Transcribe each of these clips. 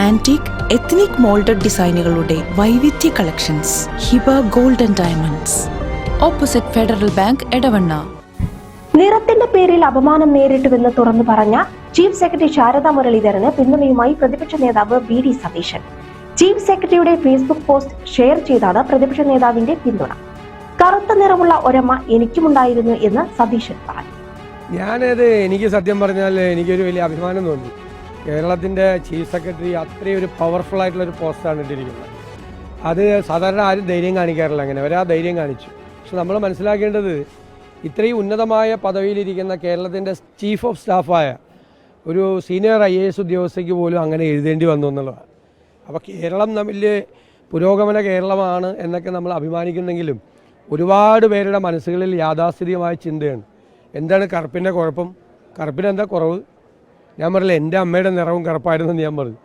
Antique ethnic moulded ഡിസൈനുകളുടെ വൈവിധ്യ collections Hiba golden and diamonds opposite federal bank Edavanna. നിറത്തിന്റെ പേരിൽ അപമാനം നേരിട്ടുവെന്ന് തുറന്നു പറഞ്ഞ ചീഫ് സെക്രട്ടറി ശാരദാ മുരളീധരന് പിന്തുണയുമായി പ്രതിപക്ഷ നേതാവ് വി ഡി സതീശൻ. ചീഫ് സെക്രട്ടറിയുടെ ഫേസ്ബുക്ക് പോസ്റ്റ് ഷെയർ ചെയ്താണ് പ്രതിപക്ഷ നേതാവിന്റെ പിന്തുണ. കറുത്ത നിറമുള്ള ഒരമ്മ എനിക്കുമുണ്ടായിരുന്നു എന്ന് സതീശൻ പറഞ്ഞു. ഞാനത് എനിക്ക് സത്യം പറഞ്ഞാൽ എനിക്കൊരു വലിയ അഭിമാനം തോന്നി. കേരളത്തിന്റെ ചീഫ് സെക്രട്ടറി അത്രയും ഒരു പവർഫുൾ ആയിട്ടുള്ള ഒരു പോസ്റ്റാണ് ഇട്ടിരിക്കുന്നത്. അത് സാധാരണ ആരും ധൈര്യം കാണിക്കാറില്ല അങ്ങനെ. അവരാ ധൈര്യം കാണിച്ചു. പക്ഷെ നമ്മൾ മനസ്സിലാക്കേണ്ടത് ഇത്രയും ഉന്നതമായ പദവിയിലിരിക്കുന്ന കേരളത്തിന്റെ ചീഫ് ഓഫ് സ്റ്റാഫായ ഒരു സീനിയർ ഐ എ എസ് ഉദ്യോഗസ്ഥയ്ക്ക് പോലും അങ്ങനെ എഴുതേണ്ടി വന്നു എന്നുള്ളതാണ്. അപ്പോൾ കേരളം തമ്മിൽ പുരോഗമന കേരളമാണ് എന്നൊക്കെ നമ്മൾ അഭിമാനിക്കുന്നെങ്കിലും ഒരുപാട് പേരുടെ മനസ്സുകളിൽ യാഥാസ്ഥിതികമായ ചിന്തയാണ്. എന്താണ് കറുപ്പിന്റെ കുഴപ്പം? കറുപ്പിന് എന്താ കുറവ്? ഞാൻ പറഞ്ഞില്ല എന്റെ അമ്മയുടെ നിറവും കറുപ്പായിരുന്നെന്ന് ഞാൻ പറഞ്ഞു.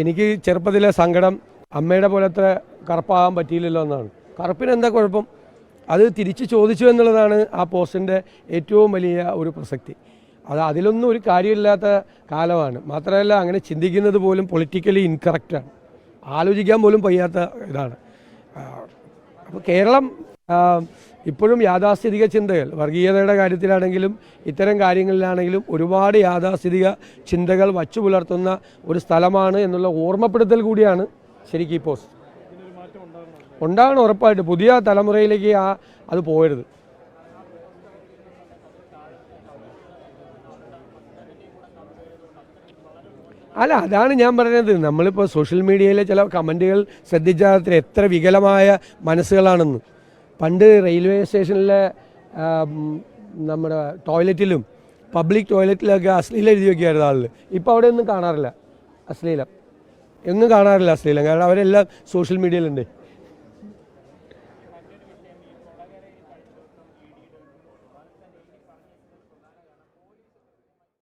എനിക്ക് ചെറുപ്പത്തിലെ സങ്കടം അമ്മയുടെ പോലത്തെ കറുപ്പാകാൻ പറ്റിയില്ലല്ലോ എന്നാണ്. കറുപ്പിന് എന്താ കുഴപ്പം? അത് തിരിച്ച് ചോദിച്ചു എന്നുള്ളതാണ് ആ പോസ്റ്റിന്റെ ഏറ്റവും വലിയ ഒരു പ്രസക്തി. അത് അതിലൊന്നും ഒരു കാര്യമില്ലാത്ത കാലമാണ്. മാത്രമല്ല അങ്ങനെ ചിന്തിക്കുന്നത് പോലും പൊളിറ്റിക്കലി ഇൻകറക്റ്റാണ് ആലോചിക്കാൻ പോലും വയ്യാത്ത ഇതാണ്. അപ്പോൾ കേരളം ഇപ്പോഴും യാഥാസ്ഥിതിക ചിന്തകൾ വർഗീയതയുടെ കാര്യത്തിലാണെങ്കിലും ഇത്തരം കാര്യങ്ങളിലാണെങ്കിലും ഒരുപാട് യാഥാസ്ഥിതിക ചിന്തകൾ വച്ചു പുലർത്തുന്ന ഒരു സ്ഥലമാണ് എന്നുള്ള ഓർമ്മപ്പെടുത്തൽ കൂടിയാണ് ശരിക്കും ഈ പോസ്റ്റ് ഉണ്ടാകണം ഉറപ്പായിട്ട്. പുതിയ തലമുറയിലേക്ക് ആ അത് പോകരുത്. അല്ല അതാണ് ഞാൻ പറയുന്നത്. നമ്മളിപ്പോൾ സോഷ്യൽ മീഡിയയിലെ ചില കമന്റുകൾ ശ്രദ്ധിച്ചാൽ എത്ര വികലമായ മനസ്സുകളാണെന്ന്. പണ്ട് റെയിൽവേ സ്റ്റേഷനിലെ നമ്മുടെ ടോയ്ലറ്റിലും പബ്ലിക് ടോയ്ലറ്റിലൊക്കെ അശ്ലീലം എഴുതി വയ്ക്കുമായിരുന്നു ആളിൽ ഇപ്പോൾ അവിടെ ഒന്നും കാണാറില്ല. അശ്ലീലം. എങ്ങും കാണാറില്ല അശ്ലീലം. കാരണം അവരെല്ലാം സോഷ്യൽ മീഡിയയിലുണ്ട്